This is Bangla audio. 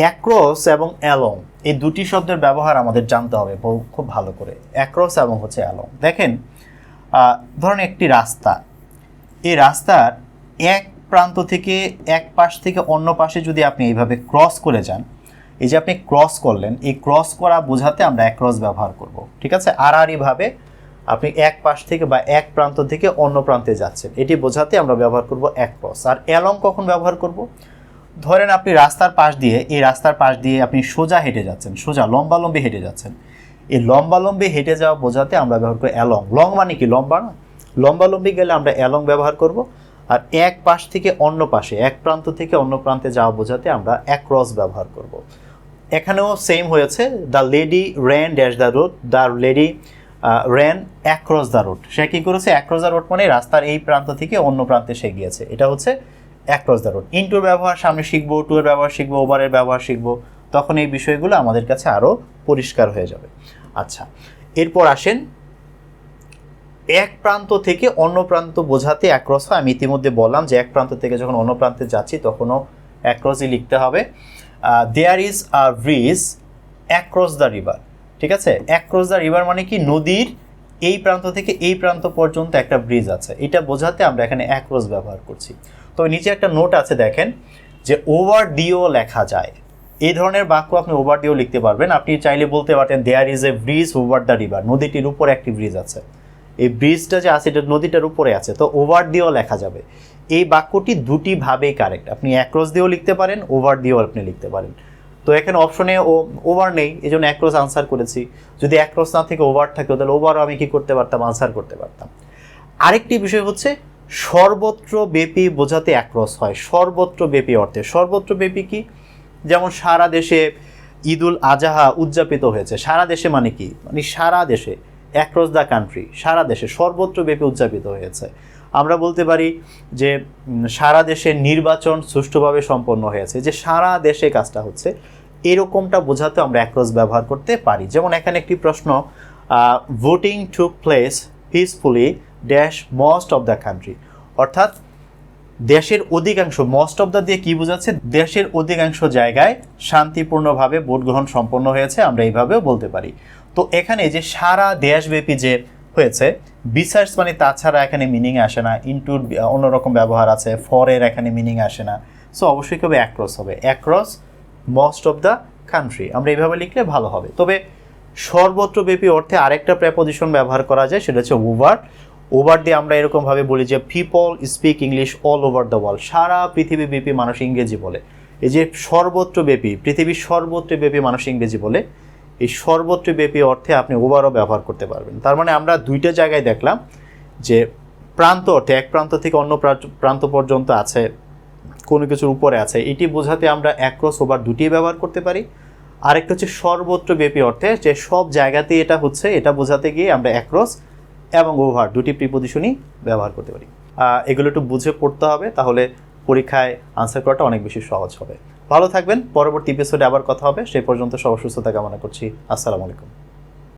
অ্যাক্রস এবং অ্যালং এই দুটি শব্দের ব্যবহার আমাদের জানতে হবে খুব ভালো করে। অ্যাক্রস এবং হচ্ছে অ্যালং দেখেন ধরুন একটি রাস্তা। এই রাস্তার এক প্রান্ত থেকে এক পাশ থেকে অন্য পাশে যদি আপনি এইভাবে ক্রস করে যান, এই যে আপনি ক্রস করলেন, এই ক্রস করা বোঝাতে আমরা অ্যাক্রস ব্যবহার করব। ঠিক আছে? আড়াআড়িভাবে আপনি এক পাশ থেকে বা এক প্রান্ত থেকে অন্য প্রান্তে যাচ্ছেন। এটি বোঝাতে আমরা ব্যবহার করব অ্যাক্রস আর অ্যালং কখন ব্যবহার করব? ধরেন আপনি রাস্তার পাশ দিয়ে, এই রাস্তার পাশ দিয়ে আপনি সোজা হেঁটে যাচ্ছেন, সোজা লম্বালম্বি হেঁটে যাচ্ছেন। এই লম্বালম্বি হেঁটে যাওয়া বোঝাতে আমরা ব্যবহার করি অ্যালং। লং মানে কি? লম্বা না? লম্বালম্বি গেলে আমরা অ্যালং ব্যবহার করব। আর এক পাশ থেকে অন্য পাশে, এক প্রান্ত থেকে অন্য প্রান্তে যাওয়া বোঝাতে আমরা অ্যাক্রস ব্যবহার করব। এখানেও সেম হয়েছে the lady ran dash the road the lady ran across the road সে কী করেছে? অ্যাক্রস দ্য রোড মানে রাস্তার এই প্রান্ত থেকে অন্য প্রান্তে সে গিয়েছে। এটা হচ্ছে অ্যাক্রস দ্য রোড ইনটুর ব্যবহার, সামনে শিখব টুয়ের ব্যবহার শিখব ওভারের ব্যবহার শিখব, তখন এই বিষয়গুলো আমাদের কাছে আরও পরিষ্কার হয়ে যাবে। আচ্ছা এরপর আসেন, এক প্রান্ত থেকে অন্য প্রান্ত বোঝাতে অ্যাক্রস হয়। আমি ইতিমধ্যে বললাম যে এক প্রান্ত থেকে যখন অন্য প্রান্তে যাচ্ছি, তখনও অ্যাক্রসই লিখতে হবে। There is a bridge across the river ঠিক আছে? অ্যাক্রস দ্য রিভার মানে কি? নদীর এই প্রান্ত থেকে এই প্রান্ত পর্যন্ত একটা ব্রিজ আছে। এটা বোঝাতে আমরা এখানে অ্যাক্রস ব্যবহার করছি। তো নিচে একটা নোট আছে দেখেন, যে ওভার ডিও লেখা যায়। এই ধরনের বাক্য আপনি ওভার ডিও লিখতে পারবেন। আপনি চাইলে বলতে পারতেন there is a bridge over the river নদীটির উপরে একটি ব্রিজ আছে। এই ব্রিজটা যে আছে, এটা নদীটার উপরে আছে। তো ওভার দিয়েও লেখা যাবে। এই বাক্যটি দুটি ভাবেই কারেক্ট আপনি অ্যাক্রস দিয়েও লিখতে পারেন ওভার দিয়েও আপনি লিখতে পারেন। তো এখানে অপশনে ও ওভার নেই। এই জন্য অ্যাক্রস আনসার করেছি। যদি অ্যাক্রস না থেকে ওভার থাকে, তাহলে ওভারও আমি কী করতে পারতাম? আনসার করতে পারতাম। আরেকটি বিষয় হচ্ছে সর্বত্র ব্যাপী বোঝাতে অ্যাক্রস হয় সর্বত্র ব্যাপী অর্থে। সর্বত্র ব্যাপী কি? যেমন সারা দেশে ঈদুল আজাহা উদযাপিত হয়েছে। সারা দেশে মানে কি? মানে সারা দেশে অ্যাক্রস দ্য কান্ট্রি সারা দেশে সর্বত্র ব্যাপী উদযাপিত হয়েছে। আমরা বলতে পারি যে সারা দেশে নির্বাচন সুষ্ঠুভাবে সম্পন্ন হয়েছে। যে সারা দেশে কাজটা হচ্ছে, এরকমটা বোঝাতে আমরা অ্যাক্রস ব্যবহার করতে পারি। যেমন এখানে একটি প্রশ্ন voting took place peacefully dash most of the country অর্থাৎ দেশের অধিকাংশ মোস্ট অফ দ্য দিয়ে কি বোঝাচ্ছে? দেশের অধিকাংশ জায়গায় শান্তিপূর্ণভাবে ভোট গ্রহণ সম্পন্ন হয়েছে, আমরা এইভাবেও বলতে পারি। তো এখানে যে সারা দেশব্যাপী যে হয়েছে বিসার্স মানে তাছাড়া এখানে মিনিং আসে না ইনটুর অন্যরকম ব্যবহার আছে ফরের এখানে মিনিং আসে না। সো অবশ্যই কবে অ্যাক্রস হবে। Across most of the country আমরা এইভাবে লিখলে ভালো হবে। তবে সর্বত্রব্যাপী অর্থে আরেকটা প্রেপোজিশন ব্যবহার করা যায়, সেটা হচ্ছে ওভার ওভার দিয়ে আমরা এরকমভাবে বলি যে people speak English all over the world সারা পৃথিবী পৃথিবীব্যাপী মানুষ ইংরেজি বলে। এই যে সর্বত্র ব্যাপী, পৃথিবীর সর্বত্র ব্যাপী মানুষ ইংরেজি বলে, এই সর্বত্র ব্যাপী অর্থে আপনি ওভারও ব্যবহার করতে পারবেন। তার মানে আমরা দুইটা জায়গায় দেখলাম যে প্রান্ত অর্থে, এক প্রান্ত থেকে অন্য প্রান্ত- প্রান্ত পর্যন্ত আছে, কোনো কিছুর উপরে আছে। এটি বোঝাতে আমরা অ্যাক্রস ওভার দুটি ব্যবহার করতে পারি। আরেকটা হচ্ছে সর্বত্র ব্যাপী অর্থে, যে সব জায়গাতেই এটা হচ্ছে, এটা বোঝাতে গিয়ে আমরা অ্যাক্রস এবং ওভার দুটি প্রিপোজিশনই ব্যবহার করতে পারি। এগুলো একটু বুঝে পড়তে হবে, তাহলে পরীক্ষায় আনসার করাটা অনেক বেশি সহজ হবে। ভালো থাকবেন, পরবর্তী এপিসোডে আবার কথা হবে। সেই পর্যন্ত সবার সুস্থতা কামনা করছি। আসসালামু আলাইকুম।